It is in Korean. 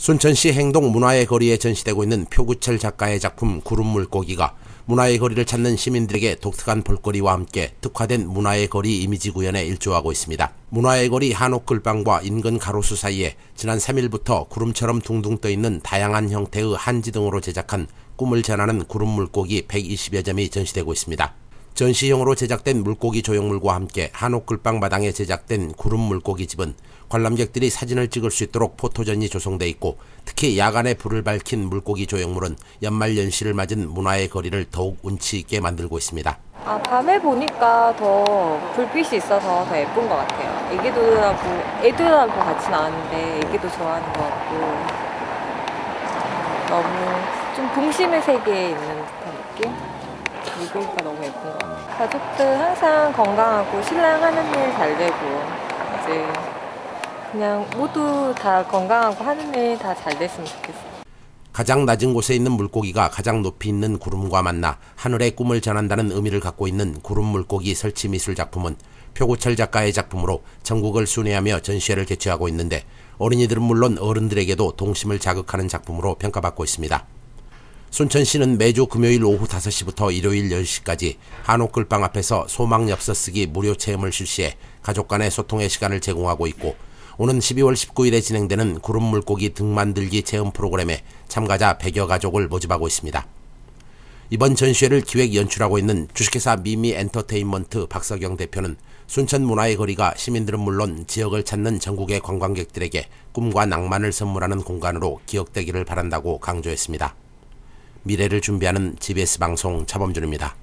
순천시 행동 문화의 거리에 전시되고 있는 표구철 작가의 작품 구름 물고기가 문화의 거리를 찾는 시민들에게 독특한 볼거리와 함께 특화된 문화의 거리 이미지 구현에 일조하고 있습니다. 문화의 거리 한옥 글방과 인근 가로수 사이에 지난 3일부터 구름처럼 둥둥 떠 있는 다양한 형태의 한지 등으로 제작한 꿈을 전하는 구름 물고기 120여 점이 전시되고 있습니다. 전시용으로 제작된 물고기 조형물과 함께 한옥 글방 마당에 제작된 구름 물고기 집은 관람객들이 사진을 찍을 수 있도록 포토전이 조성돼 있고 특히 야간에 불을 밝힌 물고기 조형물은 연말 연시를 맞은 문화의 거리를 더욱 운치 있게 만들고 있습니다. 아, 밤에 보니까 더 불빛이 있어서 더 예쁜 것 같아요. 애기들하고, 애들하고 같이 나왔는데 애기도 좋아하는 것 같고 너무 좀 동심의 세계에 있는 듯한 느낌? 물고기가 너무 예쁜 것 같아요. 가족들 항상 건강하고 신랑 하는 일 잘 되고 이제 그냥 모두 다 건강하고 하는 일 다 잘 됐으면 좋겠어요. 가장 낮은 곳에 있는 물고기가 가장 높이 있는 구름과 만나 하늘의 꿈을 전한다는 의미를 갖고 있는 구름 물고기 설치 미술 작품은 표구철 작가의 작품으로 전국을 순회하며 전시회를 개최하고 있는데 어린이들은 물론 어른들에게도 동심을 자극하는 작품으로 평가받고 있습니다. 순천 시는 매주 금요일 오후 5시부터 일요일 10시까지 한옥 글방 앞에서 소망 엽서 쓰기 무료 체험을 실시해 가족 간의 소통의 시간을 제공하고 있고 오는 12월 19일에 진행되는 구름 물고기 등 만들기 체험 프로그램에 참가자 100여 가족을 모집하고 있습니다. 이번 전시회를 기획 연출하고 있는 주식회사 미미 엔터테인먼트 박석영 대표는 순천 문화의 거리가 시민들은 물론 지역을 찾는 전국의 관광객들에게 꿈과 낭만을 선물하는 공간으로 기억되기를 바란다고 강조했습니다. 미래를 준비하는 GBS 방송 차범준입니다.